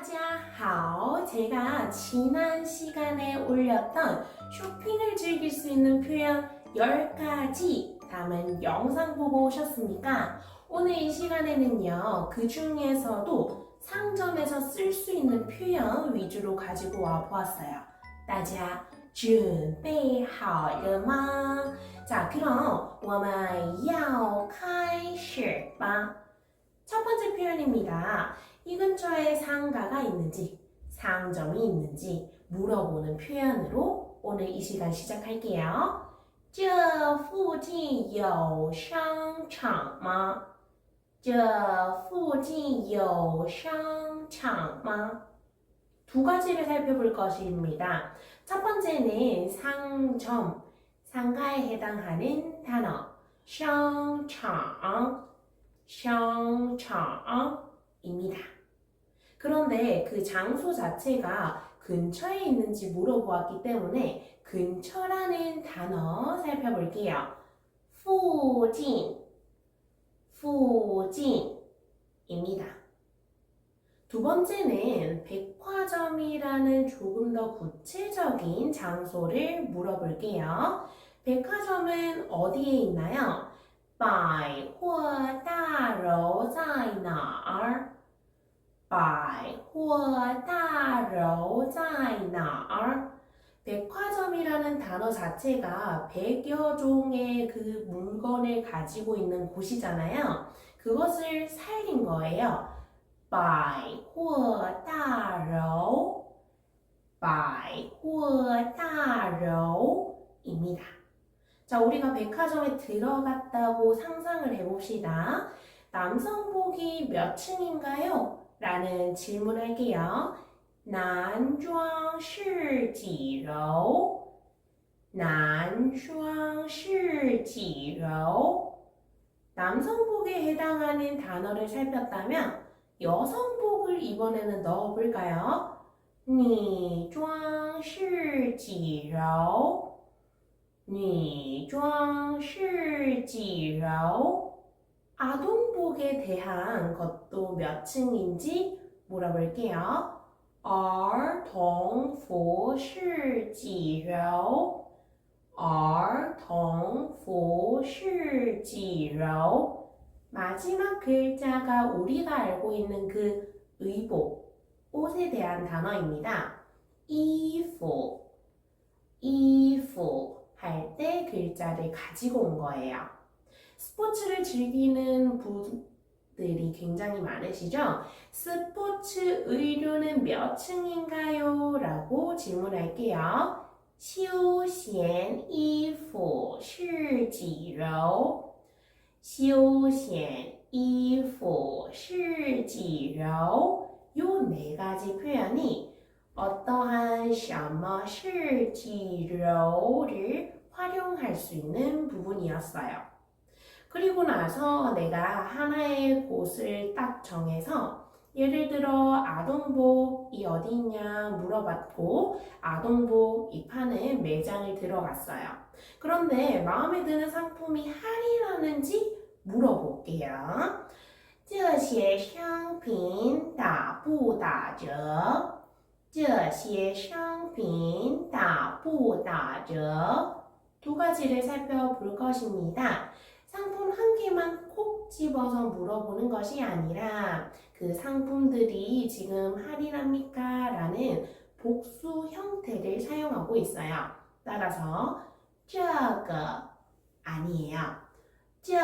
大家好. 제가 지난 시간에 올렸던 쇼핑을 즐길 수 있는 표현 10가지 담은 영상 보고 오셨습니까? 오늘 이 시간에는요, 그 중에서도 상점에서 쓸 수 있는 표현 위주로 가지고 와 보았어요. 大家准备好了吗? 자, 그럼 我们要开始吧. 첫 번째 표현입니다. 이 근처에 상가가 있는지, 상점이 있는지 물어보는 표현으로 오늘 이 시간 시작할게요. 这附近有商场吗?这附近有商场吗? 두 가지를 살펴볼 것입니다. 첫 번째는 상점, 상가에 해당하는 단어, 商场, 商场 입니다. 그런데 그 장소 자체가 근처에 있는지 물어보았기 때문에 근처라는 단어 살펴볼게요. 附近,附近 입니다. 두 번째는 백화점이라는 조금 더 구체적인 장소를 물어볼게요. 백화점은 어디에 있나요? 百货 百货大楼在哪儿？ 백화점이라는 단어 자체가 100여 종의 그 물건을 가지고 있는 곳이잖아요. 그것을 살린 거예요. 百货大楼,百货大楼 입니다. 자, 우리가 백화점에 들어갔다고 상상을 해봅시다. 남성복이 몇 층인가요? 라는 질문을 할게요. 男装是几楼?男装是几楼? 남성복에 해당하는 단어를 살폈다면 여성복을 이번에는 넣어볼까요? 你装是几楼?女装是几楼? 아동복에 대한 것도 몇 층인지 물어볼게요. 儿童服是几楼?儿童服是几楼? 마지막 글자가 우리가 알고 있는 그 의복, 옷에 대한 단어입니다. 衣服,衣服 할 때 글자를 가지고 온 거예요. 스포츠를 즐기는 분들이 굉장히 많으시죠? 스포츠 의류는 몇 층인가요? 라고 질문할게요. 休闲衣服是几楼?休闲衣服是几楼? 요 네 가지 표현이 어떠한 什么是几楼를 활용할 수 있는 부분이었어요. 그리고 나서 내가 하나의 곳을 딱 정해서 예를 들어 아동복이 어디 있냐 물어봤고 아동복 이 파는 매장을 들어갔어요. 그런데 마음에 드는 상품이 할인하는지 물어볼게요. 这些商品打不打折?这些商品打不打折? 두 가지를 살펴볼 것입니다. 상품 한 개만 콕 집어서 물어보는 것이 아니라 그 상품들이 지금 할인합니까? 라는 복수 형태를 사용하고 있어요. 따라서 这个 아니에요. 这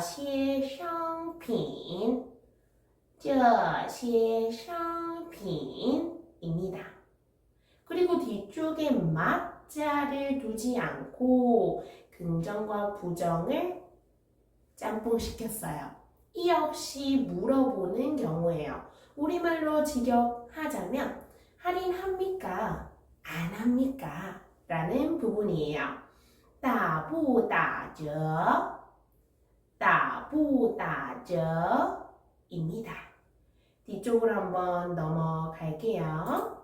些商品这些商品 입니다. 그리고 뒤쪽에 맞자를 두지 않고 긍정과 부정을 짬뽕 시켰어요. 이 없이 물어보는 경우예요. 우리말로 직역하자면 할인합니까? 안 합니까? 라는 부분이에요. 따부따저 따부따저입니다. 뒤쪽으로 한번 넘어갈게요.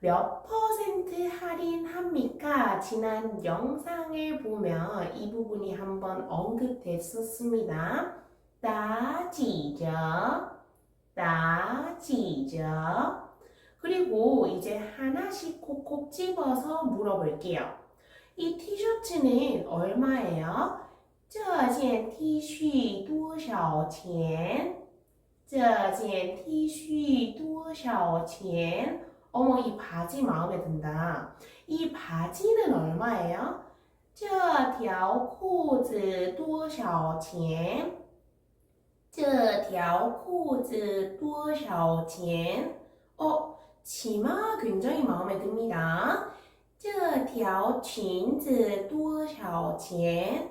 몇 퍼센트 할인합니까? 지난 영상을 보면 이 부분이 한번 언급됐었습니다. 打几折?打几折? 그리고 이제 하나씩 콕콕 집어서 물어볼게요. 이 티셔츠는 얼마예요? 这件 T 恤多少钱?这件 T 恤多少钱? 어머, 이 바지 마음에 든다. 이 바지는 얼마예요? 这条裤子多少钱?这条裤子多少钱? 어, 치마 굉장히 마음에 듭니다. 这条裙子多少钱？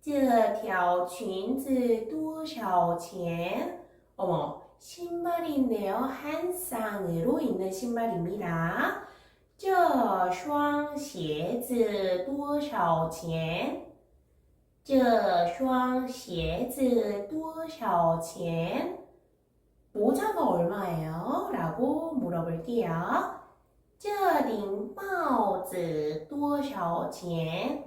这条裙子多少钱？ 어머, 신발이 있네요. 한 쌍으로 있는 신발입니다. 这双鞋子多少钱？这双鞋子多少钱？ 모자가 얼마예요? 라고 물어볼게요. 这顶帽子多少钱？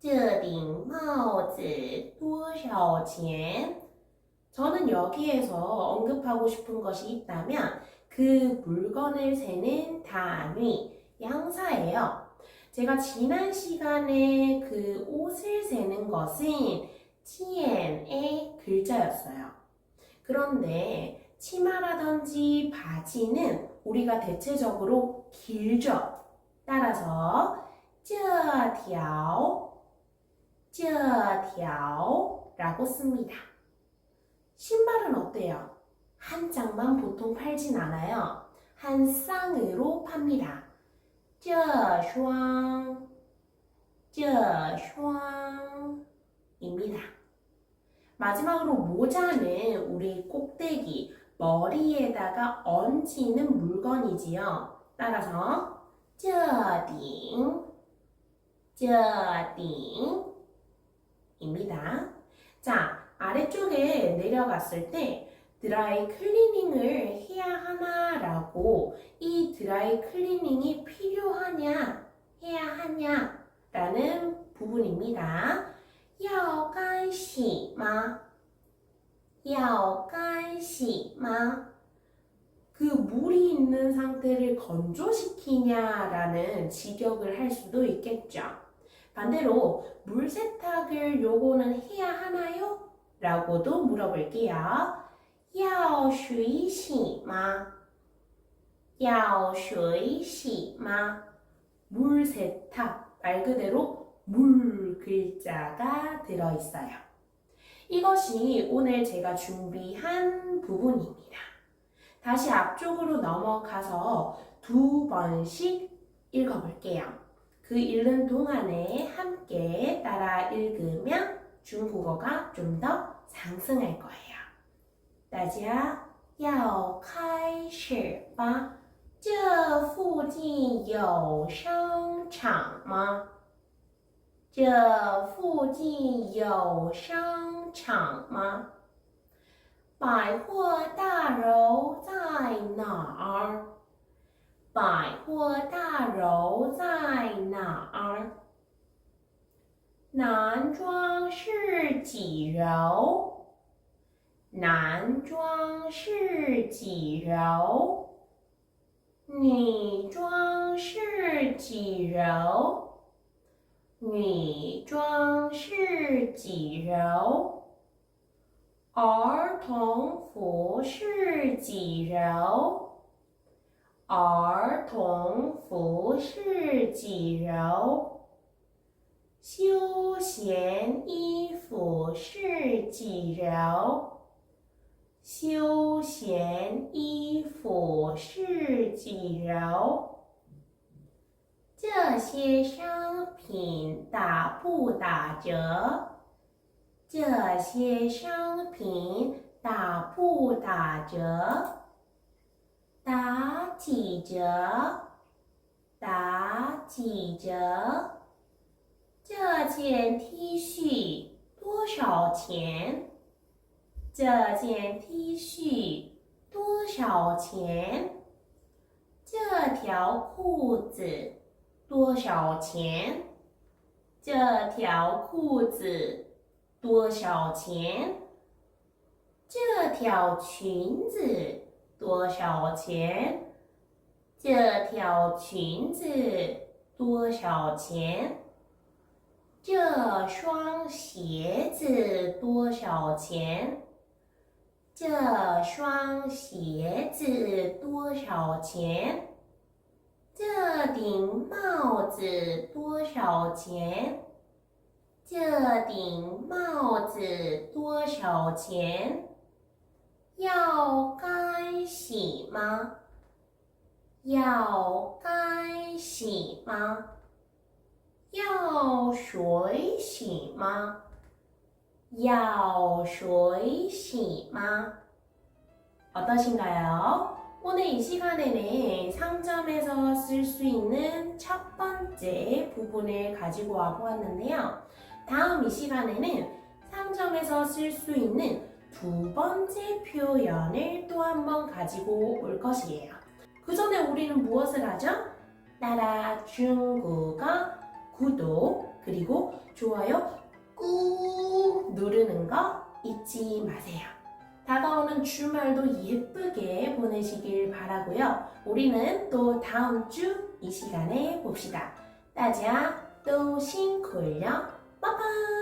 这顶帽子多少钱？ 저는 여기에서 언급하고 싶은 것이 있다면 그 물건을 세는 단위, 양사예요. 제가 지난 시간에 그 옷을 세는 것은 TN의 글자였어요. 그런데 치마라든지 바지는 우리가 대체적으로 길죠. 따라서 저条, 저条라고 씁니다. 신발은 어때요? 한 짝만 보통 팔진 않아요. 한 쌍으로 팝니다. 这双,这双입니다. 마지막으로 모자는 우리 꼭대기, 머리에다가 얹히는 물건이지요. 따라서 这顶,这顶입니다. 자, 아래쪽에 내려갔을 때 드라이 클리닝을 해야 하나라고 이 드라이 클리닝이 필요하냐, 해야 하냐라는 부분입니다. 要干洗吗?要干洗吗? 그 물이 있는 상태를 건조시키냐라는 직역을 할 수도 있겠죠. 반대로 물 세탁을 요거는 해야 하나요? 라고도 물어볼게요. 要水洗吗?要水洗吗? 물 세탁 말 그대로 물 글자가 들어 있어요. 이것이 오늘 제가 준비한 부분입니다. 다시 앞쪽으로 넘어가서 두 번씩 읽어볼게요. 그 읽는 동안에 함께 따라 읽으면 중국어가 좀 더 上升呀，大家要开始吧。这附近有商场吗？这附近有商场吗？百货大楼在哪儿？百货大楼在哪儿？男装是几楼？男装是几楼？女装是几楼？女装是几楼？儿童服是几楼？儿童服是几楼？休闲衣服是几柔？休闲衣服是几柔？这些商品打不打折？这些商品打不打折？打几折？打几折？这件 T 恤多少钱？这件 T 恤多少钱？这条裤子多少钱？这条裤子多少钱？这条裙子多少钱？这条裙子多少钱？这双鞋子多少钱？这双鞋子多少钱？这顶帽子多少钱？这顶帽子多少钱？要干洗吗？要干洗吗？要水洗吗？要水洗吗? 어떠신가요? 오늘 이 시간에는 상점에서 쓸 수 있는 첫 번째 부분을 가지고 와 보았는데요. 다음 이 시간에는 상점에서 쓸 수 있는 두 번째 표현을 또 한 번 가지고 올 것이에요. 그 전에 우리는 무엇을 하죠? 나라 중국어 구독, 그리고 좋아요 꾹 누르는 거 잊지 마세요. 다가오는 주말도 예쁘게 보내시길 바라고요. 우리는 또 다음 주 이 시간에 봅시다. 따자 또 싱콜요. 빠빠!